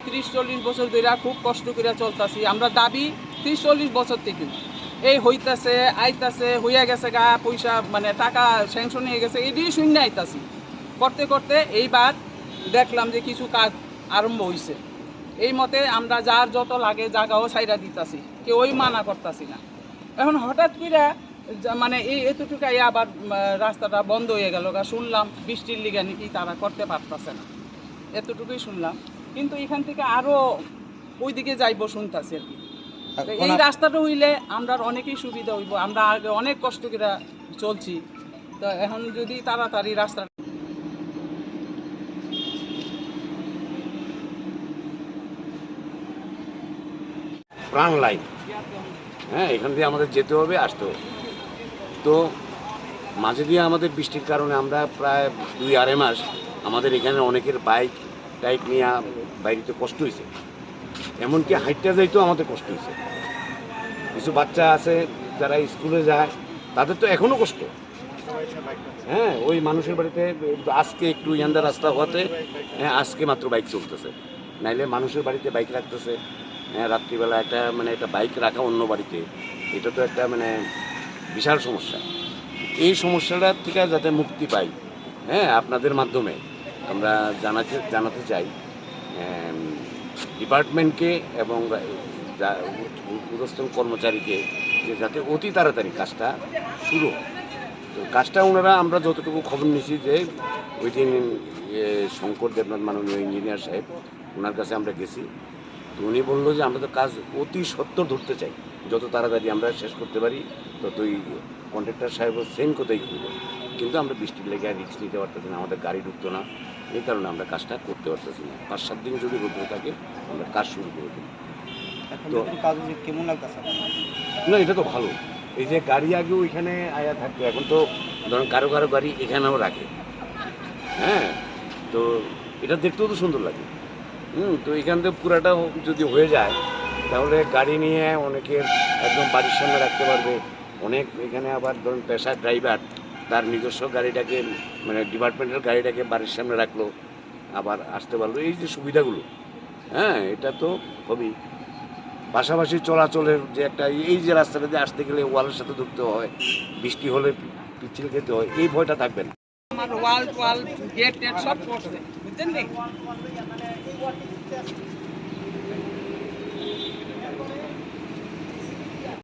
ত্রিশ চল্লিশ বছর ধরে খুব কষ্ট করে চলতেছি। আমরা দাবি ত্রিশ চল্লিশ বছর থেকে। এই হইতাছে, আইতাছে, হইয়া গেছে গা, পয়সা মানে টাকা স্যাংশন হয়ে গেছে এটি শূন্য আইতাছি। করতে করতে এইবার দেখলাম যে কিছু কাজ আরম্ভ হইছে। এই মতে আমরা যার যত লাগে জায়গাও সাইরা দিতাছি কেউই মানা করতাছি না। এখন হঠাৎ করে মানে এই এতটুকাই আবার রাস্তাটা বন্ধ হয়ে গেল শুনলাম বৃষ্টির লিগে নাকি তারা করতে পারতাছে না। এতটুকুই শুনলাম। কিন্তু এখান থেকে আরও ওইদিকে যাইবো শুনতাছি আর কি। এই রাস্তাটা হইলে আমরা অনেকেই সুবিধা হইব আমরা আগে অনেক কষ্ট করে চলছি। তো এখন যদি তাড়াতাড়ি রাস্তা প্রাণ লাইন হ্যাঁ এখান দিয়ে আমাদের যেতে হবে, আসতে হবে। তো মাঝে দিয়ে আমাদের বৃষ্টির কারণে আমরা প্রায় দুই আড়াই মাস আমাদের এখানে অনেকের বাইক, টাইক নিয়ে বাইরেতে কষ্ট হয়েছে। এমনকি হাইটটা যাইতেও আমাদের কষ্ট হয়েছে। কিছু বাচ্চা আছে, যারা স্কুলে যায়, তাদের তো এখনও কষ্ট। হ্যাঁ ওই মানুষের বাড়িতে আজকে একটু ইয়ান্দা রাস্তা হওয়াতে হ্যাঁ আজকে মাত্র বাইক চলতেছে। নাইলে মানুষের বাড়িতে বাইক রাখতেছে রাত্রিবেলা একটা মানে একটা বাইক রাখা অন্য বাড়িতে। এটা তো একটা মানে বিশাল সমস্যা। এই সমস্যাটার থেকে যাতে মুক্তি পাই হ্যাঁ আপনাদের মাধ্যমে আমরা জানাতে জানাতে চাই ডিপার্টমেন্টকে এবং যা- উ- ঊর্ধ্বতন কর্মচারীকে যে যাতে অতি তাড়াতাড়ি কাজটা শুরু তো কাজটা ওনারা আমরা যতটুকু খবর নিয়েছি যে ওই দিন শঙ্কর দেবনাথ মাননীয় ইঞ্জিনিয়ার সাহেব ওনার কাছে আমরা গেছি তো উনি বলল যে আমরা তো কাজ অতি সত্তর ধরতে চাই। যত তাড়াতাড়ি আমরা শেষ করতে পারি ততই কন্ট্রাক্টর সাহেবও সেম কোথায় করব কিন্তু আমরা বৃষ্টির লেগে আর রিক্স নিতে পারতেছি না আমাদের গাড়ি ঢুকতো না। এই কারণে আমরা কাজটা করতে পারতেছি না। পাঁচ সাত দিন যদি রোদ্র থাকে আমরা কাজ শুরু করে দিই এখন তো- কেমন লাগতেছে না এটা তো ভালো। এই যে গাড়ি আগে ওইখানে আয়া থাকতো এখন তো ধরেন কারও কারও গাড়ি এখানেও রাখে। হ্যাঁ? তো এটা দেখতেও তো সুন্দর লাগে। হুম, তো এখান থেকে পুরাটা যদি হয়ে যায়, তাহলে গাড়ি নিয়ে অনেকের একদম বাড়ির সামনে রাখতে পারবে। অনেক এখানে আবার ধরুন পেশার ড্রাইভার তার নিজস্ব গাড়িটাকে মানে ডিপার্টমেন্টের গাড়িটাকে বাড়ির সামনে রাখল, আবার আসতে পারল। এই যে সুবিধাগুলো হ্যাঁ এটা তো খুবই। পাশাপাশি চলাচলের যে একটা, এই যে রাস্তাটা আসতে গেলে ওয়ালের সাথে ঢুকতে হয়, বৃষ্টি হলে পিচ্ছিল খেতে হয়, এই ভয়টা থাকবে না। ওয়াল গেট সব বুঝছেন নি